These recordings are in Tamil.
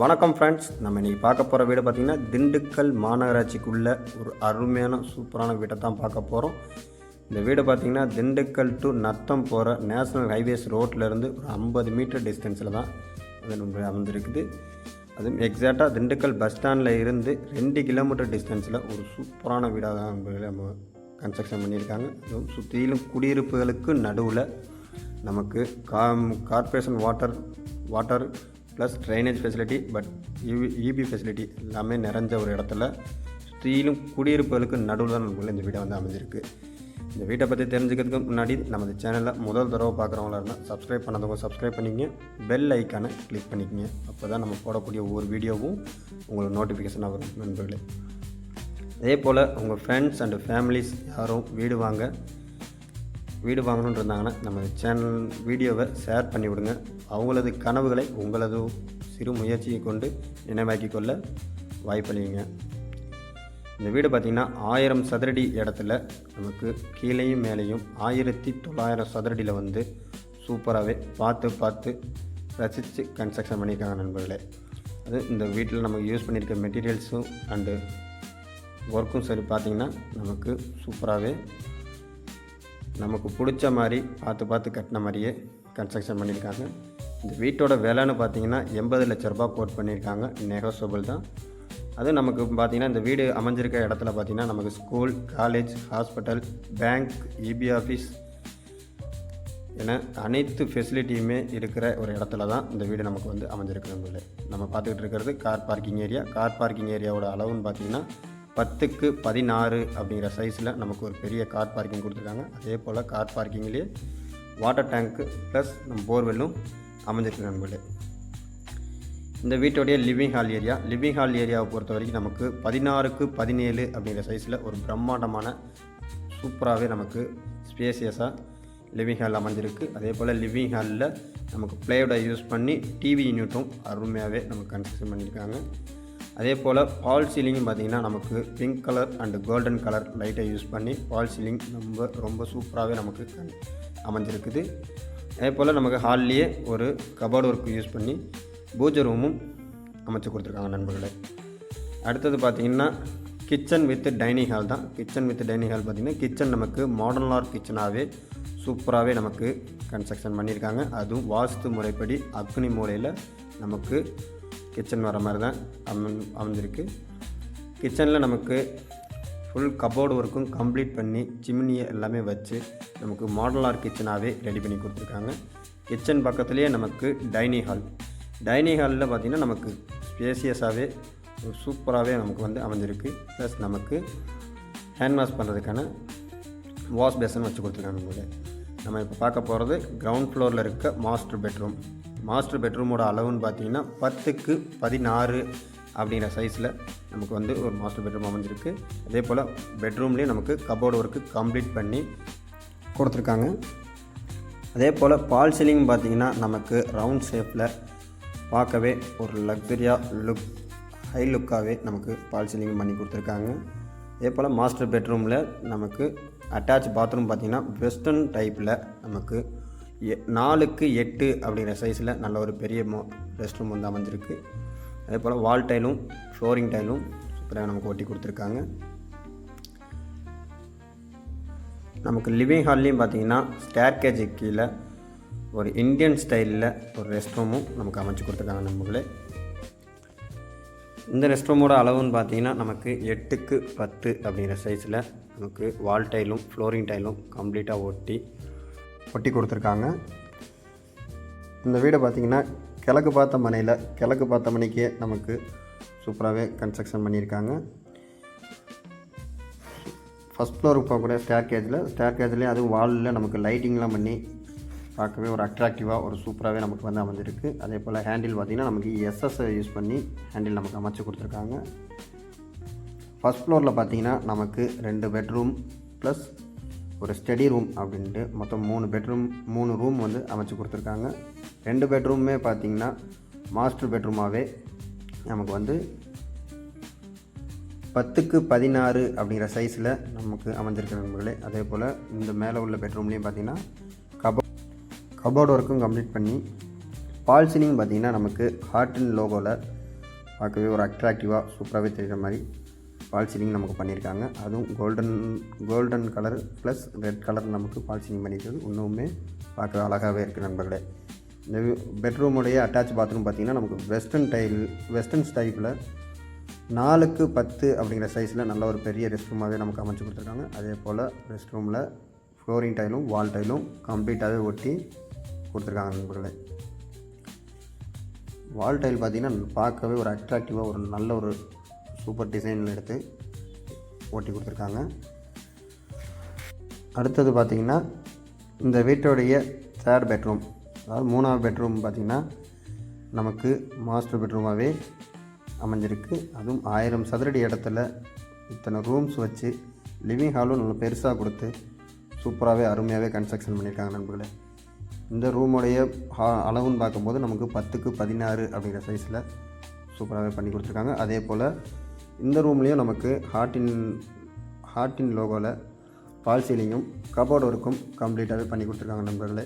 வணக்கம் ஃப்ரெண்ட்ஸ் நம்ம இன்றைக்கி பார்க்க போகிற வீடு பார்த்திங்கன்னா திண்டுக்கல் மாநகராட்சிக்குள்ள ஒரு அருமையான சூப்பரான வீட்டை தான் பார்க்க போகிறோம் இந்த வீடு பார்த்திங்கன்னா திண்டுக்கல் டு நத்தம் போகிற நேஷனல் ஹைவேஸ் ரோட்லேருந்து ஒரு ஐம்பது மீட்டர் டிஸ்டன்ஸில் தான் அது நம்ம அமைந்திருக்குது அதுவும் எக்ஸாக்டாக திண்டுக்கல் பஸ் ஸ்டாண்டில் இருந்து ரெண்டு கிலோமீட்டர் டிஸ்டன்ஸில் ஒரு சூப்பரான வீடாக தான் நம்ம கன்ஸ்ட்ரக்ஷன் பண்ணியிருக்காங்க. அதுவும் சுற்றிலும் குடியிருப்புகளுக்கு நடுவில் நமக்கு com corporation water water plus drainage facility but EB EB facility எல்லாமே நிறைஞ்ச ஒரு இடத்துல சுற்றிலும் குடியிருப்புகளுக்கு நடுவில் தான் நமக்குள்ள இந்த வீடை வந்து அமைஞ்சிருக்கு. இந்த வீட்டை பற்றி தெரிஞ்சுக்கிறதுக்கு முன்னாடி நமது சேனலில் முதல் தடவை பார்க்குறவங்களா இருந்தால் சப்ஸ்கிரைப் பண்ணதவங்க சப்ஸ்கிரைப் பண்ணிக்கங்க. பெல் ஐக்கானை கிளிக் பண்ணிக்கங்க. அப்போ தான் நம்ம போடக்கூடிய ஒவ்வொரு வீடியோவும் உங்களுக்கு நோட்டிஃபிகேஷனாக வரும் நண்பர்களே. அதே போல் உங்கள் ஃப்ரெண்ட்ஸ் அண்டு ஃபேமிலிஸ் யாரும் வீடு வாங்க வீடு வாங்கணுன்னு இருந்தாங்கன்னா நம்ம சேனல் வீடியோவை ஷேர் பண்ணி விடுங்க அவங்களது கனவுகளை உங்களது சிறு முயற்சியை கொண்டு நினைவாக்கி கொள்ள வாய்ப்பளிங்க இந்த வீடு பார்த்திங்கன்னா ஆயிரம் சதுரடி இடத்துல நமக்கு கீழேயும் மேலேயும் ஆயிரத்தி தொள்ளாயிரம் சதுரடியில் வந்து சூப்பராகவே பார்த்து பார்த்து ரசித்து கன்ஸ்ட்ரக்ஷன் பண்ணியிருக்காங்க நண்பர்களே. அது இந்த வீட்டில் நமக்கு யூஸ் பண்ணியிருக்க மெட்டீரியல்ஸும் அண்டு ஒர்க்கும் சரி பார்த்திங்கன்னா நமக்கு சூப்பராகவே நமக்கு பிடிச்ச மாதிரி பார்த்து பார்த்து கட்டின மாதிரியே கன்ஸ்ட்ரக்ஷன் பண்ணியிருக்காங்க. இந்த வீட்டோட விலைன்னு பார்த்தீங்கன்னா எண்பது லட்ச ரூபா கோட் பண்ணியிருக்காங்க. நெகோசபிள் தான். அதுவும் நமக்கு பார்த்திங்கன்னா இந்த வீடு அமைஞ்சிருக்க இடத்துல பார்த்திங்கன்னா நமக்கு school college hospital bank EB office என அனைத்து ஃபெசிலிட்டியுமே இருக்கிற ஒரு இடத்துல தான் இந்த வீடு நமக்கு வந்து அமைஞ்சிருக்கு நம்மள நம்ம பார்த்துக்கிட்டு இருக்கிறது car parking area car parking ஏரியாவோட அளவுன்னு பார்த்திங்கன்னா பத்துக்கு பதினாறு அப்படிங்கிற சைஸில் நமக்கு ஒரு பெரிய கார் பார்க்கிங் கொடுத்துருக்காங்க. அதே போல் கார் பார்க்கிங்லேயே வாட்டர் டேங்க்கு ப்ளஸ் நம்ம போர்வெல்லும் அமைஞ்சிருக்கு நண்பர்களே இந்த வீட்டோடைய living hall area living hall ஏரியாவை பொறுத்த வரைக்கும் நமக்கு பதினாறுக்கு பதினேழு அப்படிங்கிற சைஸில் ஒரு பிரம்மாண்டமான சூப்பராகவே நமக்கு ஸ்பேசியஸாக லிவிங் ஹால் அமைஞ்சிருக்கு. அதே போல் லிவிங் ஹாலில் நமக்கு பிளேவுடை யூஸ் பண்ணி டிவி யூனிட்டும் அருமையாகவே நமக்கு கன்ஸ்ட்ரக்ஷன் பண்ணியிருக்காங்க. அதே போல் பால் சீலிங்கும் பார்த்திங்கன்னா நமக்கு pink colour and golden colour லைட்டை யூஸ் பண்ணி பால் சீலிங் ரொம்ப ரொம்ப சூப்பராகவே நமக்கு கண் அமைஞ்சிருக்குது. அதே போல் நமக்கு ஹால்லேயே ஒரு கபோர்டு ஒர்க் யூஸ் பண்ணி பூஜை ரூமும் அமைச்சு கொடுத்துருக்காங்க நண்பர்களே. அடுத்தது பார்த்திங்கன்னா கிச்சன் வித் டைனிங் ஹால் தான். கிச்சன் வித் டைனிங் ஹால் பார்த்திங்கன்னா கிச்சன் நமக்கு மாடர்னார் கிச்சனாகவே சூப்பராகவே நமக்கு கன்ஸ்ட்ரக்ஷன் பண்ணியிருக்காங்க. அதுவும் வாஸ்து முறைப்படி அக்னி மூலையில் நமக்கு கிச்சன் வர மாதிரி தான் அம அமைஞ்சிருக்கு. கிச்சனில் நமக்கு ஃபுல் கபோர்டு ஒர்க்கும் கம்ப்ளீட் பண்ணி சிம்னியை எல்லாமே வச்சு நமக்கு மாடலார் கிச்சனாகவே ரெடி பண்ணி கொடுத்துருக்காங்க. கிச்சன் பக்கத்துலேயே நமக்கு டைனிங் ஹால் டைனிங் ஹாலில் பார்த்திங்கன்னா நமக்கு ஸ்பேசியஸாகவே சூப்பராகவே நமக்கு வந்து அமைஞ்சிருக்கு. ப்ளஸ் நமக்கு ஹேண்ட் வாஷ் பண்ணுறதுக்கான வாஷ் பேசன் வச்சு கொடுத்துருக்காங்க நம்மளே. நம்ம இப்போ பார்க்க போகிறது கிரவுண்ட் ஃப்ளோரில் இருக்க மாஸ்டர் பெட்ரூம் மாஸ்டர் பெட்ரூமோட அளவுன்னு பார்த்தீங்கன்னா பத்துக்கு பதினாறு அப்படிங்கிற சைஸில் நமக்கு வந்து ஒரு மாஸ்டர் பெட்ரூம் அமைஞ்சிருக்கு. அதே போல் பெட்ரூம்லேயே நமக்கு கபோர்டு ஒர்க்கு கம்ப்ளீட் பண்ணி கொடுத்துருக்காங்க. அதே போல் பால் சீலிங் பார்த்திங்கன்னா நமக்கு ரவுண்ட் ஷேப்பில் பார்க்கவே ஒரு லக்ஸரியாக லுக் ஹை லுக்காகவே நமக்கு பால் சீலிங் பண்ணி கொடுத்துருக்காங்க. அதே போல் மாஸ்டர் பெட்ரூமில் நமக்கு அட்டாச் பாத்ரூம் பார்த்திங்கன்னா வெஸ்டர்ன் டைப்பில் நமக்கு நாலுக்கு எட்டு அப்படிங்கிற சைஸில் நல்ல ஒரு பெரிய மோ ரெஸ்ட் ரூம் வந்து அமைஞ்சிருக்கு. அதே போல் வால் டைலும் ஃப்ளோரிங் டைலும் சூப்பராக நமக்கு ஒட்டி கொடுத்துருக்காங்க. நமக்கு லிவிங் ஹால்லையும் பார்த்தீங்கன்னா ஸ்டேர்கேஜ் கீழே ஒரு இந்தியன் ஸ்டைலில் ஒரு ரெஸ்ட் ரூமும் நமக்கு அமைச்சு கொடுத்துருக்காங்க நம்மளே இந்த ரெஸ்ட் ரூமோட அளவுன்னு பார்த்தீங்கன்னா நமக்கு எட்டுக்கு பத்து அப்படிங்கிற சைஸில் நமக்கு வால் டைலும் ஃப்ளோரிங் டைலும் கம்ப்ளீட்டாக ஒட்டி ஒட்டி கொடுத்துருக்காங்க. இந்த வீடை பார்த்திங்கன்னா கிழக்கு பார்த்த மனையில் கிழக்கு பார்த்த மணிக்கே நமக்கு சூப்பராகவே கன்ஸ்ட்ரக்ஷன் பண்ணியிருக்காங்க. ஃபஸ்ட் ஃப்ளோருக்கு போகக்கூடிய ஸ்டேர் கேஜில் ஸ்டேர் கேஜ்லேயே அதுவும் வாலில் நமக்கு லைட்டிங்லாம் பண்ணி பார்க்கவே ஒரு அட்ராக்டிவாக ஒரு சூப்பராகவே நமக்கு வந்து அமைஞ்சிருக்கு. அதே போல் ஹேண்டில் பார்த்திங்கன்னா நமக்கு எஸ்எஸ் யூஸ் பண்ணி ஹேண்டில் நமக்கு அமைச்சு கொடுத்துருக்காங்க. ஃபஸ்ட் ஃப்ளோரில் பார்த்திங்கன்னா நமக்கு ரெண்டு பெட்ரூம் ப்ளஸ் ஒரு ஸ்டடி ரூம் அப்படின்ட்டு மொத்தம் மூணு பெட்ரூம் மூணு ரூம் வந்து அமைச்சு கொடுத்துருக்காங்க. ரெண்டு பெட்ரூமே பார்த்திங்கன்னா மாஸ்டர் பெட்ரூமாகவே நமக்கு வந்து பத்துக்கு பதினாறு அப்படிங்கிற சைஸில் நமக்கு அமைஞ்சிருக்க நண்பர்களே அதே போல் இந்த மேலே உள்ள பெட்ரூம்லேயும் பார்த்திங்கன்னா கபோ கபோர்டு ஒர்க்கும் கம்ப்ளீட் பண்ணி பால் சீலிங் பார்த்திங்கன்னா நமக்கு அண்ட் லோகோவில் பார்க்கவே ஒரு அட்ராக்டிவாக சூப்பராகவே தெரிகிற மாதிரி ஃபால் சீலிங் நமக்கு பண்ணியிருக்காங்க. அதுவும் golden golden colour plus red colour நமக்கு ஃபால் சீலிங் பண்ணியிருக்கிறது. இன்னுமே பார்க்க அழகாகவே இருக்குது நண்பர்களே. இந்த பெட்ரூமுடைய அட்டாச் பாத்ரூம் பார்த்திங்கன்னா நமக்கு வெஸ்டர்ன் டைல் வெஸ்டர்ன் ஸ்டைப்பில் நாலுக்கு பத்து அப்படிங்கிற சைஸில் நல்ல ஒரு பெரிய ரெஸ்ட் ரூமாகவே நமக்கு அமைச்சு கொடுத்துருக்காங்க. அதே போல் ரெஸ்ட் ரூமில் ஃப்ளோரிங் டைலும் வால் டைலும் கம்ப்ளீட்டாகவே ஒட்டி கொடுத்துருக்காங்க நண்பர்களே. வால் டைல் பார்த்திங்கன்னா பார்க்கவே ஒரு அட்ராக்டிவாக ஒரு நல்ல ஒரு சூப்பர் டிசைனில் எடுத்து ஓட்டி கொடுத்துருக்காங்க. அடுத்தது பார்த்திங்கன்னா இந்த வீட்டோடைய தேர்ட் பெட்ரூம் அதாவது மூணாவது பெட்ரூம் பார்த்திங்கன்னா நமக்கு மாஸ்டர் பெட்ரூமாகவே அமைஞ்சிருக்கு. அதுவும் ஆயிரம் சதுரடி இடத்துல இத்தனை ரூம்ஸ் வச்சு லிவிங் ஹாலும் நல்லா பெருசாக கொடுத்து சூப்பராகவே அருமையாகவே கன்ஸ்ட்ரக்ஷன் பண்ணியிருக்காங்க நண்பர்களே. இந்த ரூமுடைய ஹா அளவுன்னு பார்க்கும்போது நமக்கு பத்துக்கு பதினாறு அப்படிங்கிற சைஸில் சூப்பராகவே பண்ணி கொடுத்துருக்காங்க. அதே போல் இந்த ரூம்லேயும் நமக்கு ஹார்ட்டின் ஹார்ட்டின் லோகோவில் ஃபால் சீலிங்கும் கபோர்டு ஒர்க்கும் கம்ப்ளீட்டாகவே பண்ணி கொடுத்துருக்காங்க நண்பர்களே.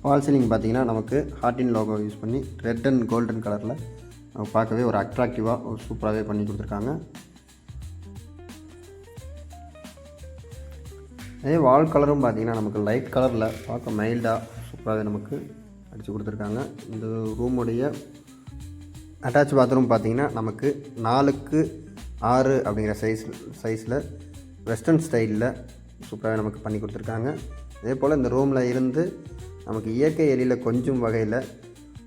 ஃபால் சீலிங் பார்த்தீங்கன்னா நமக்கு ஹார்ட்டின் லோகோ யூஸ் பண்ணி ரெட் அண்ட் கோல்டன் கலரில் பார்க்கவே ஒரு அட்ராக்டிவாக ஒரு சூப்பராகவே பண்ணி கொடுத்துருக்காங்க. அதே வால் கலரும் பார்த்தீங்கன்னா நமக்கு லைட் கலரில் பார்க்க மைல்டாக சூப்பராகவே நமக்கு அடித்து கொடுத்துருக்காங்க. இந்த ரூமுடைய அட்டாச் பாத்ரூம் பார்த்தீங்கன்னா நமக்கு நாலுக்கு ஆறு அப்படிங்கிற சைஸ் சைஸில் வெஸ்டர்ன் ஸ்டைலில் சூப்பராகவே நமக்கு பண்ணி கொடுத்துருக்காங்க. அதே போல் இந்த ரூமில் இருந்து நமக்கு இயற்கை எரியில் கொஞ்சம் வகையில்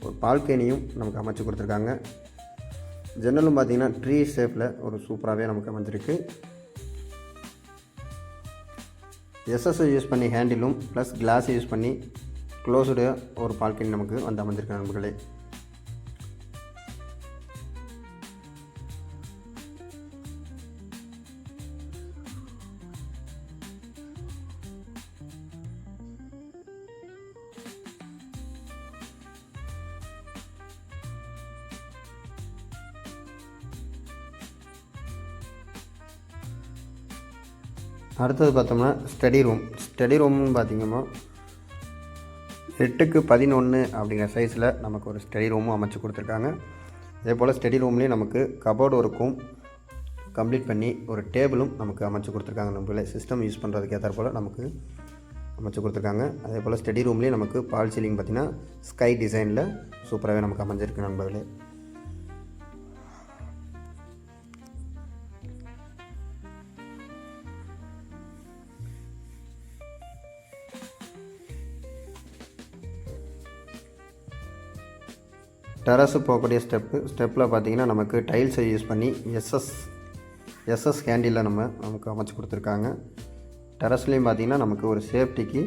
ஒரு பால்கனியும் நமக்கு அமைச்சு கொடுத்துருக்காங்க. ஜன்னலும் பார்த்திங்கன்னா ட்ரீ ஷேப்பில் ஒரு சூப்பராகவே நமக்கு அமைஞ்சிருக்கு. எஸ்எஸ்ஐ யூஸ் பண்ணி ஹேண்டிலும் ப்ளஸ் கிளாஸ் யூஸ் பண்ணி க்ளோஸ்டு ஒரு பால்கனி நமக்கு வந்து அமைஞ்சிருக்காங்க நண்பர்களே. அடுத்தது பார்த்தோம்னா ஸ்டடி ரூம் ஸ்டடி ரூம்னு பார்த்திங்கன்னா எட்டுக்கு பதினொன்று அப்படிங்கிற சைஸில் நமக்கு ஒரு ஸ்டடி ரூமும் அமைச்சு கொடுத்துருக்காங்க. அதே போல் ஸ்டடி ரூம்லேயும் நமக்கு கபோர்டு ஒர்க்கும் கம்ப்ளீட் பண்ணி ஒரு டேபிளும் நமக்கு அமைச்சு கொடுத்துருக்காங்க. நம்மளே சிஸ்டம் யூஸ் பண்ணுறதுக்கு ஏற்ற போல் நமக்கு அமைச்சு கொடுத்துருக்காங்க. அதே போல் ஸ்டடி ரூம்லேயும் நமக்கு பால் சீலிங் பார்த்திங்கன்னா ஸ்கை டிசைனில் சூப்பராகவே நமக்கு அமைஞ்சிருக்கு நண்பர்களே. டெரஸு போகக்கூடிய ஸ்டெப்பு ஸ்டெப்பில் பார்த்தீங்கன்னா நமக்கு டைல்ஸை யூஸ் பண்ணி எஸ்எஸ் எஸ்எஸ் கேண்டிலில் நம்ம நமக்கு அமைச்சு கொடுத்துருக்காங்க. டெரஸ்லேயும் பார்த்தீங்கன்னா நமக்கு ஒரு சேஃப்டிக்கு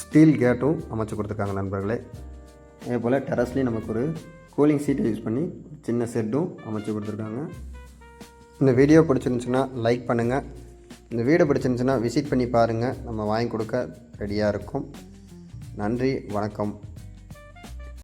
ஸ்டீல் கேட்டும் அமைச்சு கொடுத்துருக்காங்க நண்பர்களே. அதே போல் டெரஸ்லேயும் நமக்கு ஒரு கூலிங் சீட்டை யூஸ் பண்ணி சின்ன செட்டும் அமைச்சு கொடுத்துருக்காங்க. இந்த வீடியோ பிடிச்சிருந்துச்சுன்னா லைக் பண்ணுங்கள் இந்த வீடியோ பிடிச்சிருந்துச்சுன்னா விசிட் பண்ணி பாருங்கள் நம்ம வாங்கி கொடுக்க ரெடியாக இருக்கும். நன்றி வணக்கம்.